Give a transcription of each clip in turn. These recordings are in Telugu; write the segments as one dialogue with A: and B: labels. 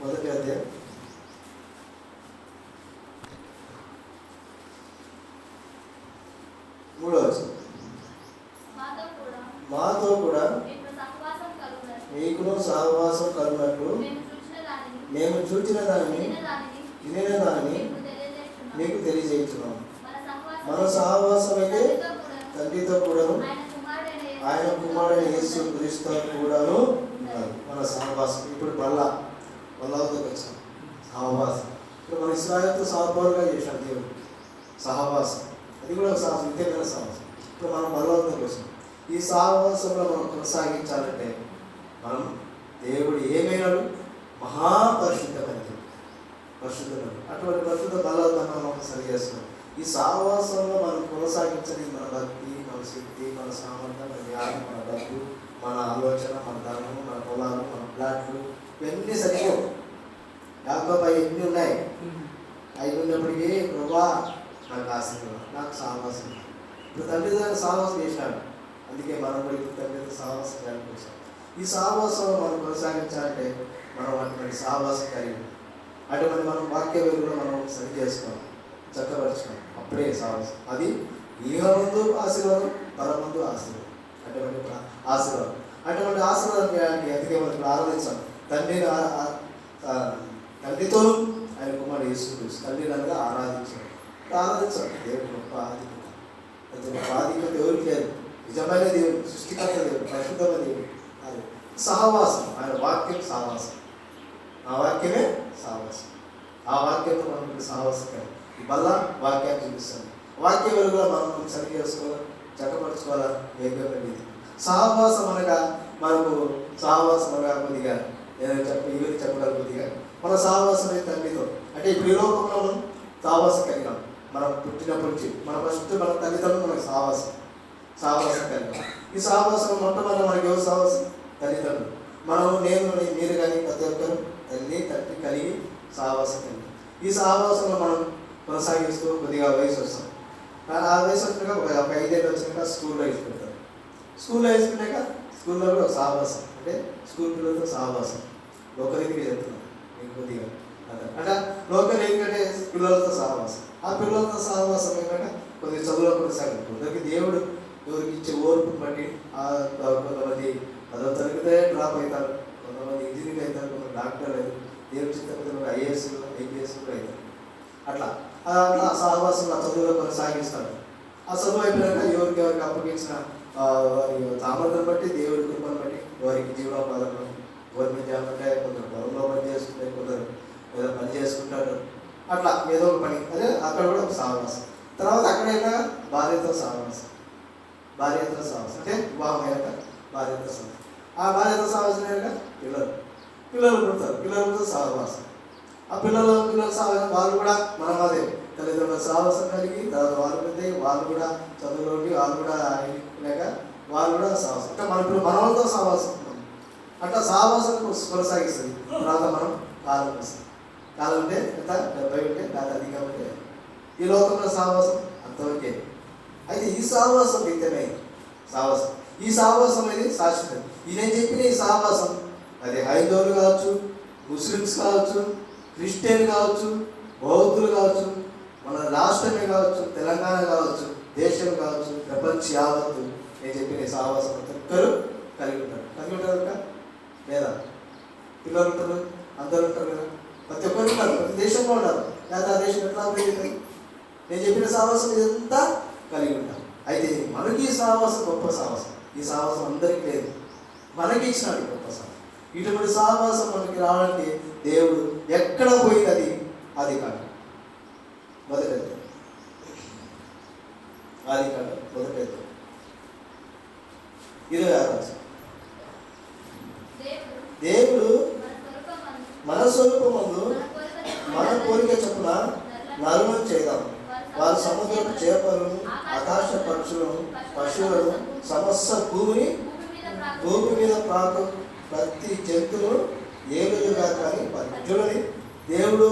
A: మొదటి అధ్యాయం. మూడో.
B: మాతో కూడా మీకు సహవాసం కలుగునట్లు.
A: మీకును సహవాసం కలుగునట్లు
B: మేము చూసిన దానిని
A: మేము చూచిన దానిని
B: వినిన దానిని మీకు తెలియజేస్తున్నాము. మన సహవాసం
A: అయితే
B: తండ్రితో కూడాను, ఆయన కుమారుడైన యేసు
A: ఆయన కుమారుడైన యేసు క్రీస్తు కూడాను మన సహవాసం. ఇప్పుడు మళ్ళా వాళ్ళతో కలిసాం సహవాసం. ఇప్పుడు మన ఇస్రాయల్తో సహపాలుగా చేశాడు దేవుడు. సహవాసం. అది కూడా ఒక సాహసం నిత్యమైన సాహసం ఇప్పుడు మనం బలవంతం కోసం. ఈ సహవాసంలో మనం కొనసాగించాలంటే మనం దేవుడు ఏమైనాడు? మహాపరిశుద్ధమైనది పరిశుద్ధమైనది అటువంటి పరిశుద్ధ బలవంతంగా మనం సరి చేస్తున్నాం ఈ సహవాసంలో మనం కొనసాగించని మన భక్తి మన శక్తి మన సామర్థ్యం మన జ్ఞానం మన డబ్బు మన ఆలోచన మన ధనము మన పొలాలు మన ప్లాట్లు ఇవన్నీ సరిపోవు యాకోబా ఎన్ని ఉన్నాయి. అవి ఉన్నప్పటికీ ప్రభా నాకు ఆశీర్వాదం నాకు సాహసం ఇప్పుడు తండ్రి దగ్గర సాహసం చేసినాడు అందుకే మనం కూడా ఇప్పుడు తండ్రి సాహసం వచ్చాం. ఈ సాహసం మనం కొనసాగించాలంటే మనం అటువంటి సాహసం కలిగి. అటువంటి మనం వాక్య వెలుగులో మనం సరి చేసుకోవాలి. చక్కపరచుకోవాలి. అప్పుడే సాహసం అది ఈహ ముందు ఆశీర్వాదం పరమందు ఆశీర్వాదం అటువంటి ఆశీర్వాదం. అటువంటి ఆశీర్వాదం చేయడానికి అందుకే మనం ప్రారంభించాం తండ్రి తండ్రితో తండ్రితోనూ ఆయన కుమారుడు యేసు తండ్రి అనగా ఆరాధించాడు. ఆరాధించాడు. దేవుడు గొప్ప ఆధిక్యత అంత గొప్ప ఆధిక్యత ఎవరికి లేదు. నిజమైన దేవుడు సృష్టికర్త దేవుడు పరిశుద్ధమైన దేవుడు. అది సహవాసం. ఆయన వాక్యం సహవాసం. ఆ వాక్యమే సహవాసం. ఆ వాక్యంతో మనం సహవాసం కాదు. ఈ వాక్యాన్ని చూపిస్తాను. వాక్య వెలుగులో మనం సరి చేసుకోవాలి? చక్కపరచుకోవాలా వేగంగా సహవాసం అనగా మనకు సహవాసం అనగా కొద్దిగా నేను చెప్ప ఇవన్నీ చెప్పగల కొద్దిగా మన సావాసమే తల్లితో. అంటే ఇప్పుడు ఈ లోకంలో మనం సహవాసం కలిగాం. మనం పుట్టినప్పటి నుంచి మన ఫస్ట్ మన తల్లిదండ్రులు మనకు సావాసం. సావాసం కలిగాం. ఈ సావాసం మొట్టమొదటి మనకి ఎవరు సావాసం? తల్లిదండ్రులు. మనం నేను మీరు కానీ ప్రతి ఒక్కరు తల్లి తండ్రి కలిగి సావాసం కలిగి. ఈ సావాసంలో మనం కొనసాగిస్తూ కొద్దిగా వయసు వస్తాం. ఆ- ఆ వయసు వచ్చినాక ఒక ఐదేళ్ళు వచ్చినాక స్కూల్లో వేసి పెడతారు స్కూల్లో వేసుకున్నాక స్కూల్లో కూడా ఒక అంటే స్కూల్ పిల్లలతో సహవాసం. లోకరీతిగా చెప్తున్నాను మీకు కొద్దిగా అంటే లోకల్ ఏంటంటే పిల్లలతో సహవాసం. ఆ పిల్లలతో సహవాసం ఏంటంటే కొద్దిగా చదువులో కొనసాగదు కొందరికి దేవుడు ఎవరికి ఇచ్చే ఓర్పు బట్టి ఆ కొంతమంది పదో తరగతి డ్రాప్ అవుతారు. కొంతమంది ఇంజనీర్ అవుతారు. కొంతమంది డాక్టర్ అవుతారు. దేవుడి చిత్తం ఐఏఎస్ ఐపీఎస్ కూడా అవుతారు. అట్లా. అట్లా ఆ సహవాసం ఆ చదువులో కొనసాగిస్తాడు ఆ చదువు అయిపోయాక ఎవరికి ఎవరికి అప్పగించిన ఆ, వారి బట్టి దేవుడి కృపను బట్టి వారికి జీవనోపాధం గవర్నమెంట్ జాబ్ అంటే కొందరు పొలంలో పని చేసుకుంటే కొందరు ఏదో పని చేసుకుంటారు. అట్లా ఏదో ఒక పని. అదే అక్కడ కూడా ఒక సహవాసం తర్వాత అక్కడైనా భార్యతో సహవాసం భార్యతో సహవాసం అంటే వివాహం అయ్యాక భార్యతో సహవాసం ఆ భార్యతో సహవాసం అయ్యాక పిల్లలు. పిల్లలు పుడతారు. పిల్లలతో సహవాసం ఆ పిల్లలు పిల్లల సహవాసం వాళ్ళు కూడా మనం అదే తల్లిదండ్రుల సహవాసం కలిగి తర్వాత వాళ్ళు పెద్ద వాళ్ళు కూడా చదువులోకి వాళ్ళు కూడా లేక వాళ్ళు కూడా సాహసం అంటే మన ఇప్పుడు మనలతో సహవాసం ఉన్నాం. అట్లా సహవాసం కొనసాగిస్తుంది. తర్వాత మనం కాలం వస్తుంది. కాలం అంటే ఎంత డెబ్బై ఉంటే లేదా అధికం ఉంటే ఈ లోకంలో సహవాసం అంతవరకే అయితే ఈ సహవాసం నిత్యమైంది సాహసం ఈ సహవాసం అనేది శాశ్వతం. ఈ నేను చెప్పిన ఈ సహవాసం అది హైందవులు కావచ్చు ముస్లిమ్స్ కావచ్చు క్రిస్టియన్ కావచ్చు బౌద్ధులు కావచ్చు మన రాష్ట్రమే కావచ్చు తెలంగాణ కావచ్చు దేశం కావచ్చు ప్రపంచ యావత్తు నేను చెప్పిన ఈ సహవాసం ప్రతి ఒక్కరు కలిగి ఉంటారు. కలిగి ఉంటారు కదా? లేదా? పిల్లలు ఉంటారు అందరూ ఉంటారు కదా? ప్రతి ఒక్కరు ఉంటారు ప్రతి దేశంలో ఉన్నారు. లేదా ఆ దేశం ఎట్లా అభివృద్ధి నేను చెప్పిన సాహసం ఇదంతా కలిగి ఉంటాం అయితే మనకి ఈ సాహసం గొప్ప సాహసం ఈ సాహసం అందరికీ లేదు. మనకి ఇచ్చినాడు గొప్ప సాహసం ఇటువంటి సాహసం మనకి రావాలంటే దేవుడు ఎక్కడ పోయింది అది? అది కాదు మొదటి అది కాదు మొదటి ఇరవై ఆరు
B: దేవుడు మన స్వరూపమందు,
A: మన
B: కోరిక
A: చొప్పున నరులను చేద్దాం. వారు సముద్రపు చేపలను ఆకాశ పక్షులను పశువులను సమస్త భూమిని
B: భూమి మీద
A: భూమి మీద
B: ప్రాకు-
A: ప్రతి జంతువును ఏలుగా కానీ పద్యులని దేవుడు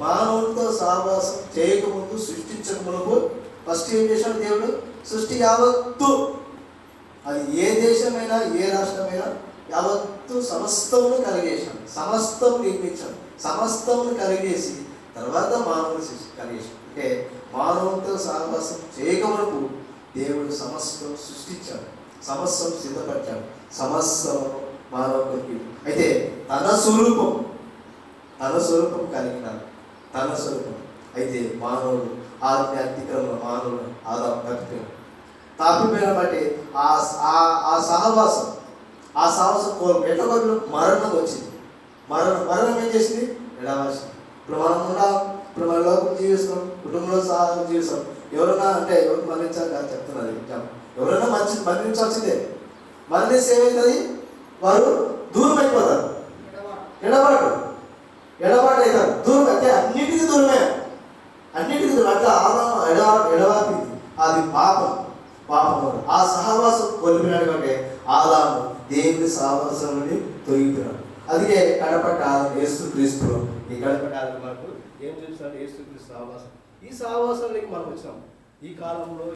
A: మానవులతో సహవాసం చేయకముందు సృష్టించక మునుపు ఫస్ట్ ఏం చేశాడు దేవుడు? సృష్టి యావత్తు అది ఏ దేశమైనా ఏ రాష్ట్రమైనా యావత్తు సమస్తమును కలిగేశాను సమస్తం నిర్మించాను సమస్తమును కలిగేసి తర్వాత మానవుని సృష్టి కలిగేశాను అంటే మానవునితో సహవాసం చేయకమునకు దేవుడు సమస్తం సృష్టించాడు. సమస్తం సిద్ధపరిచాడు. సమస్తం మానవుడికి అయితే తన స్వరూపం తన స్వరూపం కలిగిన తన స్వరూపం. అయితే మానవుడు ఆజ్ఞ మానవుడు ఆదాం తప్పిపోయాడు తప్పిపోయిన బట్టి ఆ ఆ- సహవాసం ఆ సహవాసం కోల్పు ఎట్లా కోల్పు మరణం వచ్చింది. మరణం మరణం ఏం చేసింది? ఎడవలసింది ఇప్పుడు మనం ఉన్నాం ఇప్పుడు మన లోకం జీవిస్తాం కుటుంబంలో సహా జీవిస్తాం ఎవరైనా అంటే ఎవరు మరణించాలి కాదు చెప్తున్నారు ఎగ్జాంపుల్. ఎవరైనా మంచి మరణించాల్సిందే. మరణిస్తే ఏమవుతుంది వారు దూరం అయిపోతారు. ఎడబాటు. ఎడబాటు అవుతారు దూరం అంటే అన్నిటికీ దూరమే. అన్నిటికీ దూరం. అట్లా ఆదాం ఎడ ఎడవాపింది అది పాపం. పాపం ఆ సహవాసం కోల్పోయినాడు అంటే ఆదాము దేవుని సహవాసం నుండి తొలగిపోయినాడు. అందుకే కడపట్ట ఏసు క్రీస్తు ఈ కడపట్ట ఆదాం మనకు ఏం చూపిస్తాడు ఏసు క్రీస్తు సహవాసం. ఈ సహవాసంలోకి మనం వచ్చాము ఈ కాలంలో